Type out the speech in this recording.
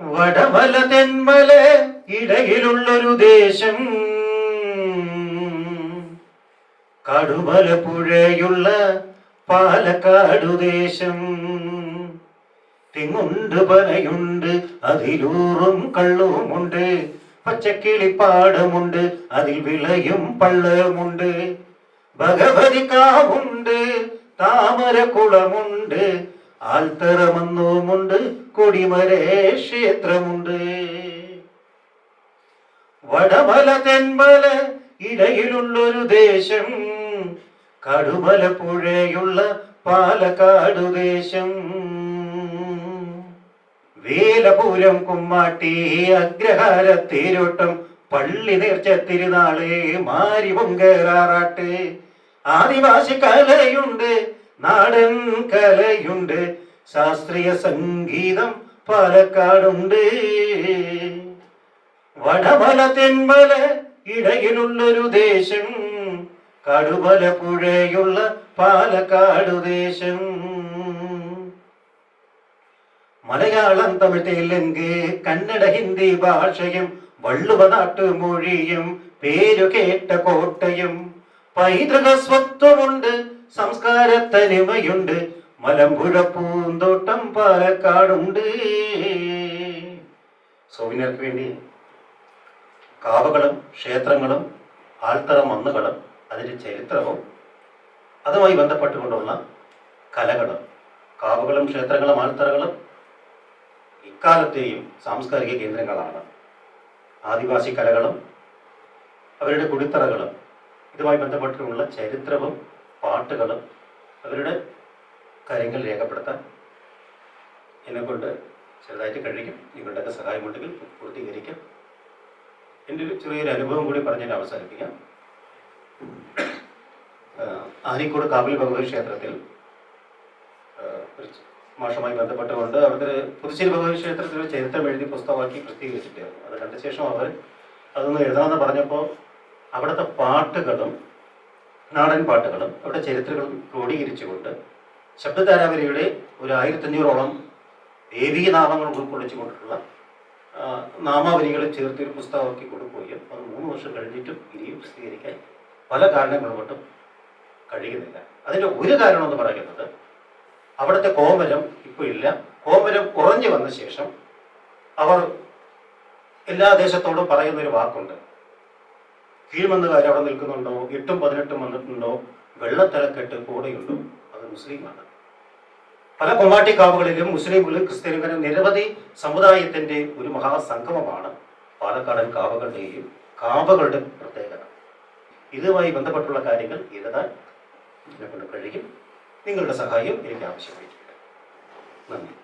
വടമല തെന്മല ഇടയിലുള്ളൊരു ദേശം. കടുമല പുഴയുള്ള പാലക്കാടു ദേശം. തെങ്ങുണ്ട് പനയുണ്ട് അതിലൂറും കള്ളുമുണ്ട്. പച്ചക്കിളിപ്പാടമുണ്ട് അതിൽ വിളയും പള്ളമുണ്ട് ഭഗവതി കാവുണ്ട് താമരക്കുളമുണ്ട് ആൽത്തറമന്നുമുണ്ട് കൊടിമരേ ക്ഷേത്രമുണ്ട്. വടമല തെന്മല ഇടയിലുള്ളൊരു ദേശം കടുമല പുഴയുള്ള പാലക്കാടു ദേശം. വേലപൂരം കുമ്മാട്ടി അഗ്രഹാര തേരോട്ടം പള്ളി നേർച്ച തിരുനാൾ മാരി പൊങ്കേറാറാട്ട് ആദിവാസി കലയുണ്ട് നാടൻ കലയുണ്ട് ശാസ്ത്രീയ സംഗീതം പാലക്കാടുണ്ട്. വടമല തെന്മല ഇടയിലുള്ളൊരു ദേശം കടുമല പുഴയുള്ള പാലക്കാടു ദേശം. മലയാളം തമിഴ് തെലുങ്ക് കന്നഡ ഹിന്ദി ഭാഷയും വള്ളുവ നാട്ടുമൊഴിയും പേരു കേട്ട കോട്ടയും. പൈതൃക സ്വത്വമുണ്ട് സംസ്കാര മലമ്പുഴ പൂന്തോട്ടം പാലക്കാടുണ്ട്. സോവിനർക്ക് വേണ്ടി കാവകളും ക്ഷേത്രങ്ങളും ആൾത്തറ മണ്ണുകളും അതിന്റെ ചരിത്രവും അതുമായി ബന്ധപ്പെട്ടുകൊണ്ടുള്ള കലകളും കാവുകളും ക്ഷേത്രങ്ങളും ആൾത്തറകളും ഇക്കാലത്തെയും സാംസ്കാരിക കേന്ദ്രങ്ങളാണ്. ആദിവാസി കലകളും അവരുടെ കുടിത്തറകളും ഇതുമായി ബന്ധപ്പെട്ടുള്ള ചരിത്രവും പാട്ടുകളും അവരുടെ കാര്യങ്ങൾ രേഖപ്പെടുത്താൻ എന്നെക്കൊണ്ട് ചെറുതായിട്ട് കഴിക്കും. നിങ്ങളുടെയൊക്കെ സഹായമുണ്ടെങ്കിൽ പൂർത്തീകരിക്കാം. എന്റെ ഒരു ചെറിയൊരു അനുഭവം കൂടി പറഞ്ഞിട്ട് അവസാനിപ്പിക്കാം. ആഹ് ആനിക്കോട് കാവിൽ ഭഗവതി ക്ഷേത്രത്തിൽ മാഷുമായി ബന്ധപ്പെട്ടുകൊണ്ട് അവിടുത്തെ പുതുശ്ശേരി ഭഗവതി ക്ഷേത്രത്തിൽ ചരിത്രം എഴുതി പുസ്തകമാക്കി പ്രസിദ്ധീകരിച്ചിട്ടായിരുന്നു അത് കണ്ട ശേഷം അവർ അതൊന്ന് എഴുതാമെന്ന് പറഞ്ഞപ്പോൾ അവിടുത്തെ പാട്ടുകളും നാടൻ പാട്ടുകളും അവിടെ ചരിത്രങ്ങളും ക്രോഡീകരിച്ചുകൊണ്ട് ശബ്ദധാരാവലിയുടെ ഒരു ആയിരത്തഞ്ഞൂറോളം ദേവീയ നാമങ്ങൾ ഉൾക്കൊള്ളിച്ചു കൊണ്ടിട്ടുള്ള നാമാവലികൾ ചേർത്ത് ഒരു പുസ്തകമാക്കി കൊടുക്കുകയും അത് മൂന്ന് വർഷം കഴിഞ്ഞിട്ടും ഇനിയും പ്രസിദ്ധീകരിക്കാൻ പല കാരണങ്ങൾ കൊണ്ടും കഴിയുന്നില്ല. അതിന്റെ ഒരു കാരണം എന്ന് പറയുന്നത് അവിടുത്തെ കോമരം ഇപ്പോൾ ഇല്ല. കോമരം കുറഞ്ഞു വന്ന ശേഷം അവർ എല്ലാ ദേശത്തോടും പറയുന്നൊരു വാക്കുണ്ട്. കീഴ്മന്നുകാർ അവിടെ നിൽക്കുന്നുണ്ടോ? എട്ടും പതിനെട്ടും വന്നിട്ടുണ്ടോ? വെള്ളത്തിലക്കെട്ട് കൂടെയുണ്ടോ? അത് മുസ്ലിമാണ്. പല കൊമ്മാട്ടിക്കാവുകളിലും മുസ്ലിമുകൾ ക്രിസ്ത്യാനികളും നിരവധി സമുദായത്തിന്റെ ഒരു മഹാസംഗമമാണ് പാലക്കാടൻ കാവകളുടെയും കാവകളുടെ പ്രത്യേകത. ഇതുമായി ബന്ധപ്പെട്ടുള്ള കാര്യങ്ങൾ എഴുതാൻ എന്നെ കഴിയും. നിങ്ങളുടെ സഹായം എനിക്ക് ആവശ്യമായിട്ടുണ്ട് നന്ദി.